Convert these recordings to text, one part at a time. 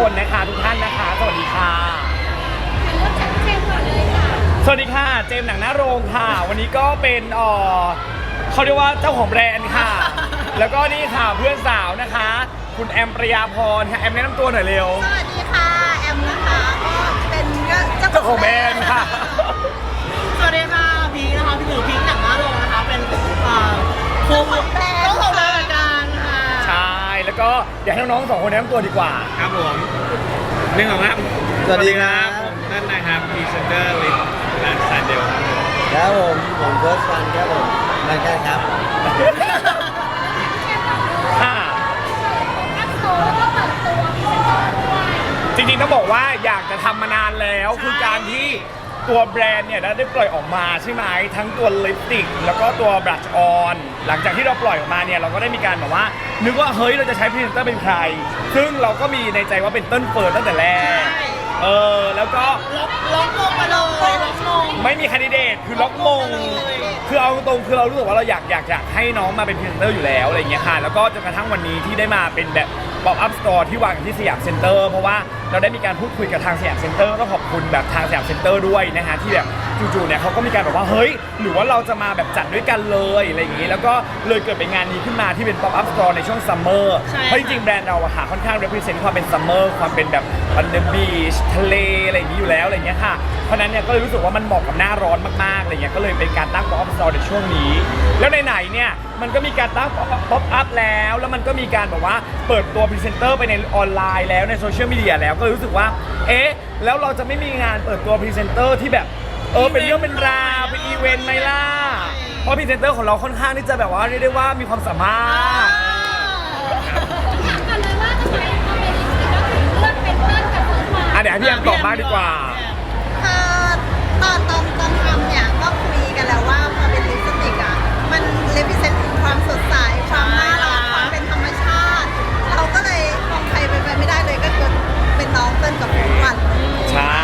คนนะคะทุกท่านนะคะ สวัสดีค่ะ สวัสดีค่ะ เจมส์หนังหน้าโรงค่ะ วันนี้ก็เป็นเอ่อเขาเรียกว่าเจ้าของแบรนด์ค่ะ แล้วก็นี่ค่ะเพื่อนสาวนะคะ คุณแอมปริยาพรค่ะแอมแนะนำตัวหน่อยเร็ว สวัสดีค่ะ แอมนะคะ ก็เป็นก็เจ้าของแบรนด์ค่ะ สวัสดีค่ะพีคนะคะพี่ถือพีคหนังหน้าโรงนะคะ เป็นเอ่อโค แล้วก็อยากให้น้องๆสองคนแนะนำตัวดีกว่า ครับผมหนึ่งของครับสวัสดีครับ ผมนั่นนะครับพรีเซนเตอร์ลิฟแลนด์ซานเดลครับผมครับผมผมเฟิร์สฟันครับผมเหมือนกันครับค่ะจริงๆต้องบอกว่าอยากจะทำมานานแล้วคือการที่ตัวแบรนด์เนี่ยได้ปล่อยออกมาใช่ไหมทั้งตัวลิปสติก แล้วก็ตัวบลัชออน หลังจากที่เราปล่อยออกมาเนี่ยเราก็ได้มีการแบบว่า นึกว่าเฮ้ยเราจะใช้พรีเซนเตอร์เป็นใคร ซึ่งเราก็มีในใจว่าเป็นเต้นเฟิร์นตั้งแต่แรก เออแล้วก็ล็อกล็อกลงมาเลยล็อกลง ไม่มีคนดิเดตคือล็อกมง คือเอาตรงๆคือเรารู้สึกว่าเราอยากอยากอยากให้น้องมาเป็นพรีเซนเตอร์อยู่แล้วอะไรอย่างเงี้ยค่ะแล้วก็จนกระทั่งวันนี้ที่ได้มาเป็นแบบป๊อปอัพสตอร์ที่วางอยู่ที่สยามเซ็นเตอร์เพราะว่าเราได้มีการพูดคุยกับทางสยามเซ็นเตอร์ต้องขอบคุณแบบทางสยามเซ็นเตอร์ด้วยนะฮะที่แบบจู่ๆเนี่ยเขาก็มีการแบบว่าเฮ้ย หรือว่าเราจะมาแบบจัดด้วยกันเลยอะไรอย่างงี้ แล้วก็เลยเกิดเป็นงานนี้ขึ้นมาที่เป็นป๊อปอัพสตอร์ในช่วงซัมเมอร์ใช่ เพราะจริงๆแบรนด์เราอะค่ะค่อนข้าง represent ความเป็นซัมเมอร์ความเป็นแบบ บันเดอร์บีชทะเลอะไรอย่างนี้อยู่แล้วอะไรเงี้ยค่ะ เพราะฉะนั้นเนี่ยก็เลยรู้สึกว่ามันเหมาะกับหน้าร้อนมากๆอะไรเงี้ยก็เลยเป็นการตั้งป๊อปอัพสตอร์ในช่วงนี้ แล้วไหนๆเนี่ยมันก็มีการตั้งป๊อปอัพแล้ว แล้วมันก็มีการแบบว่าเปิดตัวพรีเซนเตอร์ไปในออนไลน์แล้วในโซเชียลมีเดียแล้วก็รู้สึกว่า เอ๊ะ แล้วเราจะไม่มีงานเปิดตัวพรีเซนเตอร์ที่แบบเออเป็นเรื่องเป็นราวเป็นอีเวนต์ไหมล่ะเพราะพรีเซนเตอร์ของเราค่อนข้างที่จะแบบว่าเรียกได้ว่ามีความสามารถ เดี๋ยวให้พี่แอมตอบมากดีกว่าคือตอนตอนตอนทำเนี่ยก็คุยกันแล้วว่าพอเป็นลิปสติกอะมันเลพิเซนต์ถึงความสดใสความน่ารักความเป็นธรรมชาติ เราก็เลยมองใครไปไปไม่ได้เลยก็คือเป็นน้องเต้นกับผมวันใช่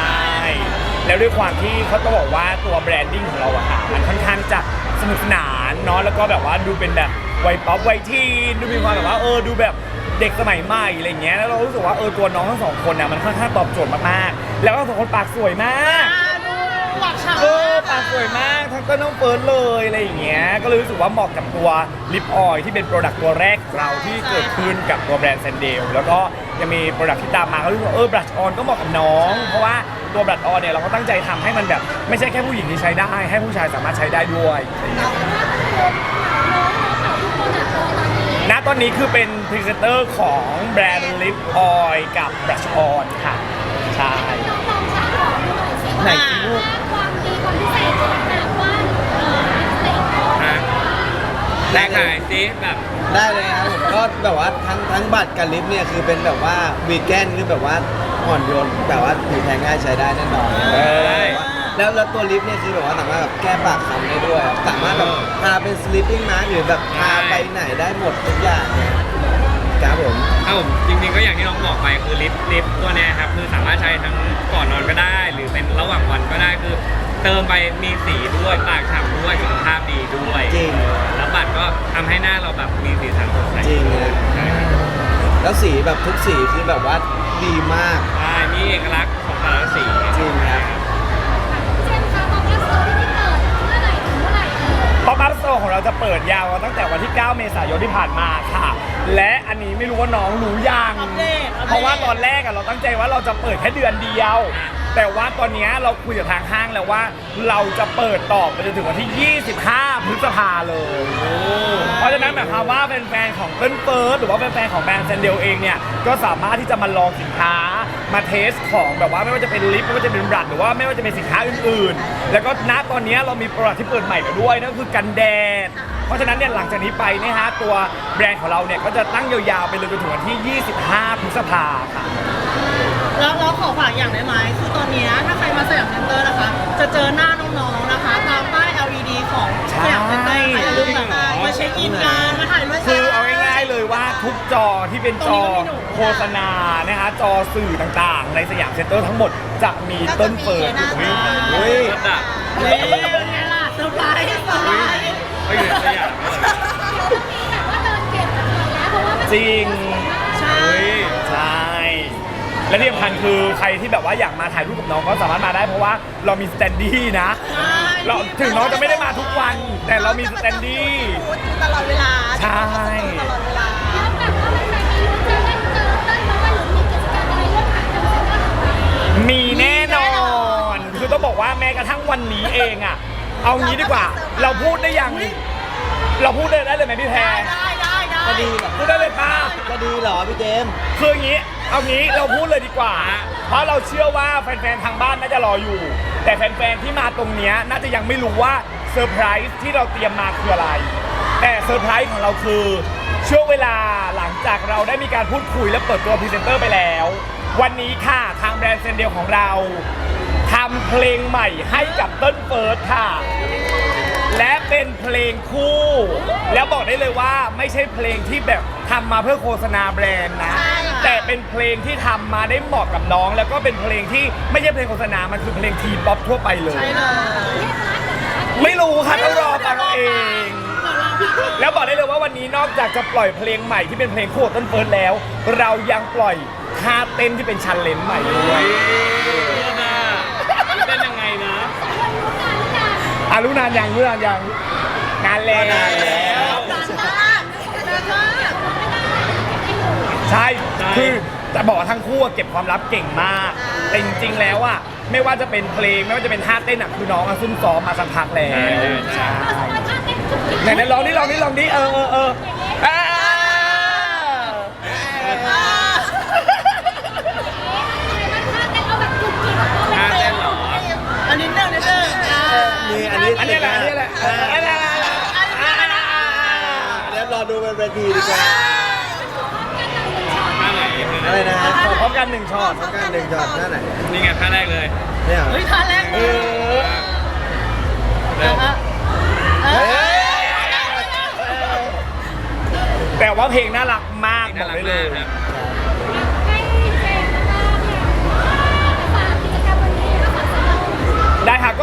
แล้วด้วยความที่เขาต้องบอกว่าตัวแบรนดิ้งของเราอะค่ะมันค่อนข้างจะสนุกสนานเนาะแล้วก็แบบว่าดูเป็นแบบวัยป๊อปวัยทีนดูมีความแบบว่าเออดูแบบ เด็กสมัยใหม่อะไรเงี้ยแล้วเรารู้สึกว่าเออตัวน้องทั้งสองคนเนี่ยมันค่อนข้างตอบโจทย์มากๆ แล้วก็ทั้งสองคนปากสวยมากอ่าดูหลักฉากเออปากสวยมากทั้งต้นน้องเฟิร์นเลยอะไรอย่างเงี้ยก็เลยรู้สึกว่าเหมาะกับตัวลิปออยที่เป็นโปรดักต์ตัวแรกของเราที่เกิดขึ้นกับตัวแบรนด์แซนเดลแล้วก็ยังมีโปรดักต์ที่ตามมาก็รู้สึกว่าเออบลัชออนก็เหมาะกับน้อง เพราะว่าตัวบลัชออนเนี่ยเราก็ตั้งใจทำให้มันแบบ ไม่ใช่แค่ผู้หญิงที่ใช้ได้ ให้ผู้ชายสามารถใช้ได้ด้วยณต อนนี้คือเป็นพรีเซนเตอร์ของแบรนด์ลิปออยกับบลัชออนค่ะ ใช่ไหนสิลูกฮะแรกขายซิแบบได้เลยครับผมก็แบบว่าทั้งทั้งบัตรกับลิฟต์เนี่ยคือเป็นแบบว่าวีแกนคือแบบว่าอ่อนโยนแบบว่าผิวแทนง่ายใช้ได้แน่นอนเออ แล้วแล้วตัวลิฟต์เนี่ยคือแบบว่าสามารถแบบแก้ปากคำได้ด้วยครับสามารถแบบทาเป็น sleeping mask หรือแบบทาไปไหนได้หมดทุกอย่างเนี่ยครับผมเอ้าจริงๆก็อย่างที่น้องบอกไปคือลิฟต์ลิฟต์ตัวเนี้ยครับคือสามารถใช้ทั้งก่อนนอนก็ได้ หรือเป็นระหว่างวันก็ได้คือ เติมไปมีสีด้วยปากฉ่ำด้วยสุขภาพดีด้วยจริง แล้วบัตรก็ทำให้หน้าเราแบบมีสีสันสดใสจริงเลยใช่แล้วสีแบบทุกสีคือแบบว่าดีมาก ใช่มีเอกลักษณ์ของแต่ละสีจริงครับ อปอัพสโตร์ของเราจะเปิดยาวตั้งแต่วันที่ 9 เมษายนที่ผ่านมาค่ะ และอันนี้ไม่รู้ว่าน้องรู้ยัง อัปเดตอัปเดต เพราะว่าตอนแรกอะเราตั้งใจว่าเราจะเปิดแค่เดือนเดียว แต่ว่าตอนนี้เราคุยกับทางห้างแล้วว่า เราจะเปิดต่อไปจนถึงวันที่ 25 พฤษภาเลย เพราะฉะนั้นหมายความว่าแฟนๆของเปิ้ลเฟิร์สหรือว่าแฟนๆของแบรนด์แซนเดลเองเนี่ยก็สามารถที่จะมาลองสินค้ามาเทสของแบบว่าไม่ว่าจะเป็นลิปไม่ว่าจะเป็นบรัดหรือว่าไม่ว่าจะเป็นสินค้าอื่นๆ แล้วก็ณตอนนี้เรามีโปรดักที่เปิดใหม่แล้วด้วยนั่นก็คือกันแดด เพราะฉะนั้นเนี่ยหลังจากนี้ไปนยฮะตัวแบรนด์ของเราเนี่ยก็จะตั้งยาวๆไปเลยจนถึงวันที่ 25 พฤษภาค่ะ แล้วเราขอฝากอย่างได้ไหมคือตอนเนี้ยถ้าใครมาสยามเซ็นเตอร์นะคะ จะเจอหน้าน้องๆนะคะตามป้าย LED ของสยามเซ็นเตอร์ค่ะอย่าลืมแบบมาเช็คอินกันมาถ่ายรูปกันคือเอาง่ายๆเลยว่าทุกจอที่เป็นจอโฆษณานะฮะจอสื่อต่างๆ ในสยามเซ็นเตอร์ทั้งหมดจะมีต้นเปิดอยู่ตรงนี้เฮ้ยรถอะนี่เป็นไงล่ะเซอร์ไพรส์เซอร์ไพรส์ก็อยู่ในสยามจริงใช่เฮ้ยใช่ และที่สำคัญคือใครที่แบบว่าอยากมาถ่ายรูปกับน้องก็สามารถมาได้เพราะว่าเรามีสแตนดี้นะ เราถึงน้องจะไม่ได้มาทุกวัน แต่เรามีสแตนดี้พูดตลอดเวลาใช่ ตลอดเวลา แล้วแบบว่ามันจะมีรู้จะเล่นเจอเต้นแล้วว่าหรือมีกิจกรรมอะไรร่วมกันกับเซ็นเตอร์ของเรา มีแน่นอน คือต้องบอกว่าแม้กระทั่งวันนี้เองอะเอางี้ดีกว่า เราพูดได้ยัง เราพูดได้เลยไหมพี่แพรได้ได้ได้ จะดีเหรอพูดได้เลยป้า จะดีเหรอพี่เจมส์ คืออย่างนี้ เอางี้เราพูดเลยดีกว่า เพราะเราเชื่อว่าแฟนๆ ทางบ้านน่าจะรออยู่ แต่แฟนๆ ที่มาตรงเนี้ยน่าจะยังไม่รู้ว่าเซอร์ไพรส์ที่เราเตรียมมาคืออะไร แต่เซอร์ไพรส์ของเราคือช่วงเวลาหลังจากเราได้มีการพูดคุยและเปิดตัวพรีเซนเตอร์ไปแล้ว วันนี้ค่ะทางแบรนด์เซนเดลของเราทำเพลงใหม่ให้กับเต้นเฟิร์สค่ะ และเป็นเพลงคู่ แล้วบอกได้เลยว่าไม่ใช่เพลงที่แบบทำมาเพื่อโฆษณาแบรนด์นะใช่ค่ะแต่เป็นเพลงที่ทำมาได้เหมาะกับน้อง แล้วก็เป็นเพลงที่ไม่ใช่เพลงโฆษณา มันคือเพลงทีป๊อปทั่วไปเลยใช่เลยไม่รู้ค่ะต้องรอฟังเอาเอง แล้วบอกได้เลยว่าวันนี้นอกจากจะปล่อยเพลงใหม่ที่เป็นเพลงคู่กับต้นเฟิร์สแล้ว เรายังปล่อยท่าเต้นที่เป็นชันเลนใหม่ด้วย เป็นยังไงนะ อ่ะรู้นานยังรู้นานยังนานแล้วนานมากนานมากใช่ใช่คือจะบอกว่าทั้งคู่อะเก็บความลับเก่งมากแต่จริงๆแล้วอะไม่ว่าจะเป็นเพลงไม่ว่าจะเป็นท่าเต้นอะคือน้องอะซุ่มซ้อมมาสักพักแล้วใช่ไหนๆลองดิลองดิลองดิเออเออเอออ่า ท่าเต้นเหรอ อันนี้หนึ่งนิดนึงอ่า นี่อันนี้ อันนี้แหละอันนี้แหละ เอออันนี้แหละเดี๋ยวรอดูบนเวทีดีกว่าท่าไหนอะไรนะฮะขอพร้อมกันหนึ่งช็อตต้องการหนึ่งจอดหน้าไหนนี่ไงท่าแรกเลยเนี่ยเหรอเฮ้ยท่าแรกเอเลยอเริ่มอะเออแต่ว่าเพลงน่ารักมากบน่าอกรักได้เลมากย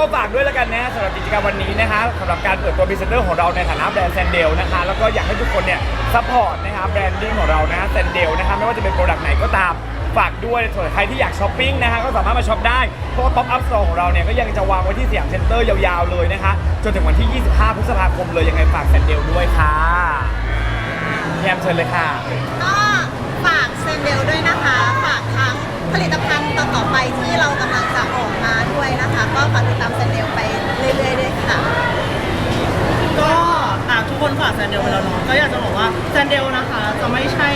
ก็ฝากด้วยแล้วกันนะสำหรับกิจกรรมวันนี้นะคะสำหรับการเปิดตัวพรีเซนเตอร์ของเราในฐานะแบรนด์แซนเดลนะคะแล้วก็อยากให้ทุกคนเนี่ยซัพพอร์ตนะคะแบรนดิ้งของเรานะแซนเดลนะคะไม่ว่าจะเป็นโปรดักต์ไหนก็ตามฝากด้วยส่วนใครที่อยากช้อปปิ้งนะคะก็สามารถมาช็อปได้ เพราะว่าป๊อปอัพสโตร์ของเราเนี่ยก็ยังจะวางไว้ที่สยามเซ็นเตอร์ยาวๆเลยนะคะ จนถึงวันที่ 25 พฤษภาคมเลยยังไงฝากแซนเดลด้วยค่ะแอมเชิญเลยค่ะ ก็ฝากเซนเดลด้วยนะคะ ฝากทั้งผลิตภัณฑ์ต่อๆไปที่เรากำลังจะออก มาด้วยนะคะ ก็ฝากติดตามเซนเดลไปเรื่อยๆด้วยค่ะ ก็อะทุกคนฝากแซนเดลไปแล้วเนาะก็อยากจะบอกว่าแซนเดลนะคะจะไม่ใช่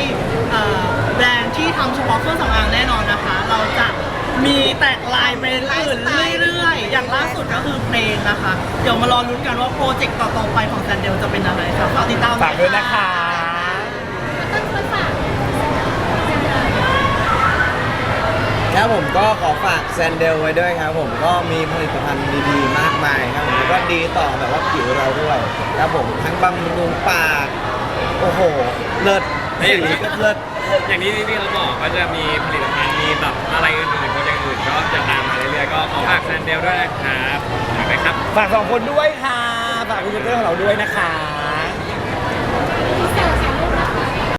เอ่อแบรนด์ที่ทำเฉพาะเครื่องสำอางแน่นอนนะคะ เราจะมีแตกลายไปอื่นเรื่อยๆ อย่างล่าสุดก็คือเพลงนะคะ เดี๋ยวมารอลุ้นกันว่าโปรเจกต์ต่อๆไปของแซนเดลจะเป็นอะไรค่ะฝากติดตาม ฝากด้วยนะคะ ครับผมก็ขอฝากแซนเดลไว้ด้วยครับผมก็มีผลิตภัณฑ์ดีๆ มากมายครับผมแล้วก็ดีต่อแบบว่าผิวเราด้วยครับผมทั้งบำรุงปากโอ้โห เลิศสีก็เลิศ อย่างนี้ที่เราบอกก็จะมีผลิตภัณฑ์มีแบบอะไรอื่นๆโปรเจกต์อื่นก็จะตามมาเรื่อยๆก็ขอฝากแซนเดลด้วยนะครับฝากไหมครับ ฝากสองคนด้วยค่ะ ฝากพรีเซนเตอร์ของเราด้วยนะคะ